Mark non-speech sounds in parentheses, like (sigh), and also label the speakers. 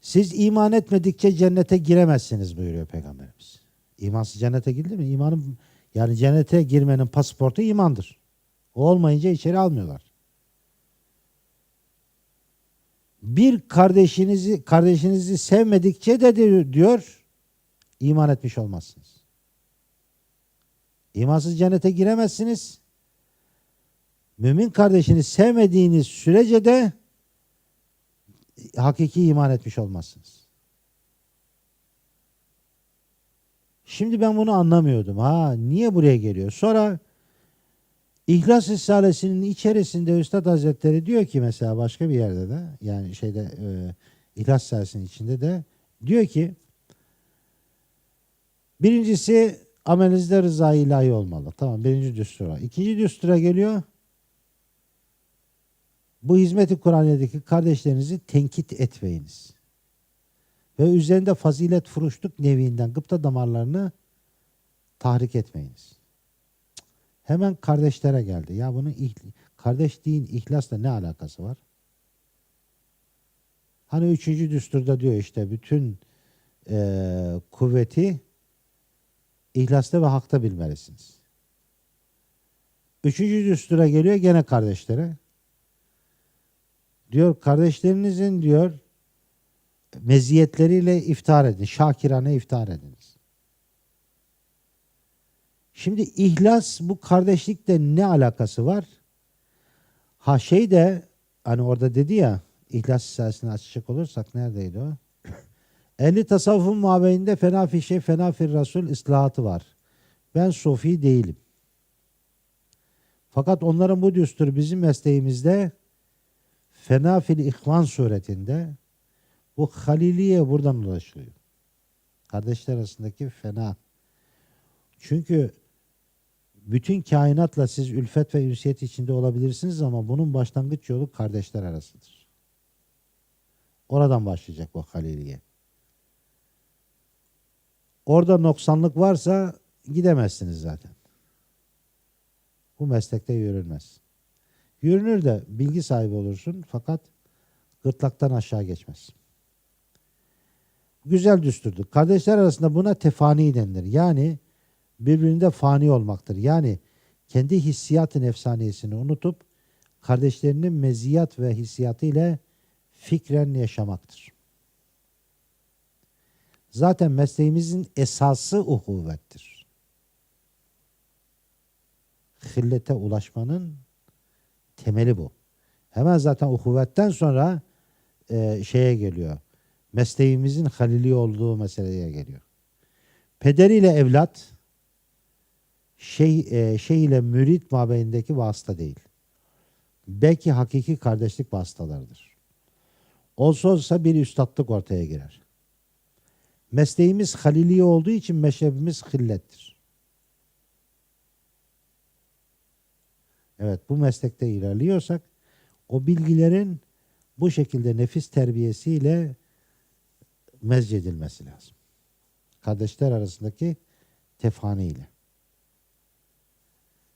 Speaker 1: Siz iman etmedikçe cennete giremezsiniz buyuruyor Peygamberimiz. İmansız cennete girdi mi? İmanın yani cennete girmenin pasaportu imandır. O olmayınca içeri almıyorlar. Bir kardeşinizi kardeşinizi sevmedikçe de di- diyor iman etmiş olmazsınız. İmansız cennete giremezsiniz. Mümin kardeşini sevmediğiniz sürece de hakiki iman etmiş olmazsınız. Şimdi ben bunu anlamıyordum. Ha niye buraya geliyor? Sonra İhlas Risalesi'nin içerisinde Üstad Hazretleri diyor ki mesela başka bir yerde de yani şeyde e, İhlas Risalesi'nin içinde de diyor ki birincisi amelinizde rıza ilahi olmalı. Tamam birinci düstura. İkinci düstura geliyor. Bu hizmeti Kur'an'daki kardeşlerinizi tenkit etmeyiniz. Ve üzerinde fazilet furuşluk neviinden gıpta damarlarını tahrik etmeyiniz. Hemen kardeşlere geldi. Ya bunun kardeşliğin ihlasla ne alakası var? Hani üçüncü düsturda diyor işte bütün eee, kuvveti ihlasta ve hakta bilmelisiniz. Üçüncü düstura geliyor gene kardeşlere. Diyor kardeşlerinizin diyor meziyetleriyle iftihar edin. Şakirane iftihar ediniz. Şimdi ihlas bu kardeşlikle ne alakası var? Ha şey de hani orada dedi ya ihlas hissesini açacak olursak neredeydi o? (clears throat) Ehli tasavvufun mabeyinde fena fi şey fena fir rasul islahatı var. Ben sofi değilim. Fakat onların bu düsturu bizim mesleğimizde fena fil ihvan suretinde bu haliliye buradan ulaşılıyor. Kardeşler arasındaki fena. Çünkü bütün kainatla siz ülfet ve ünsiyet içinde olabilirsiniz ama bunun başlangıç yolu kardeşler arasıdır. Oradan başlayacak bu haliliye. Orada noksanlık varsa gidemezsiniz zaten. Bu meslekte yürünmez. Yürünür de bilgi sahibi olursun fakat gırtlaktan aşağı geçmez. Güzel düsturdur. Kardeşler arasında buna tefani denilir. Yani birbirinde fani olmaktır. Yani kendi hissiyatın efsanesini unutup kardeşlerinin meziyat ve hissiyatı ile fikren yaşamaktır. Zaten mesleğimizin esası uhuvvettir. Hillete ulaşmanın temeli bu. Hemen zaten uhuvvetten sonra e, şeye geliyor. Mesleğimizin halili olduğu meseleye geliyor. Pederiyle evlat şey, e, şey ile mürit mabeyindeki vasıta değil. Belki hakiki kardeşlik vasıtalarıdır. Olsa olsa bir üstadlık ortaya girer. Mesleğimiz halili olduğu için meşrebimiz hillettir. Evet bu meslekte ilerliyorsak o bilgilerin bu şekilde nefis terbiyesiyle mezcedilmesi lazım. Kardeşler arasındaki tefani ile.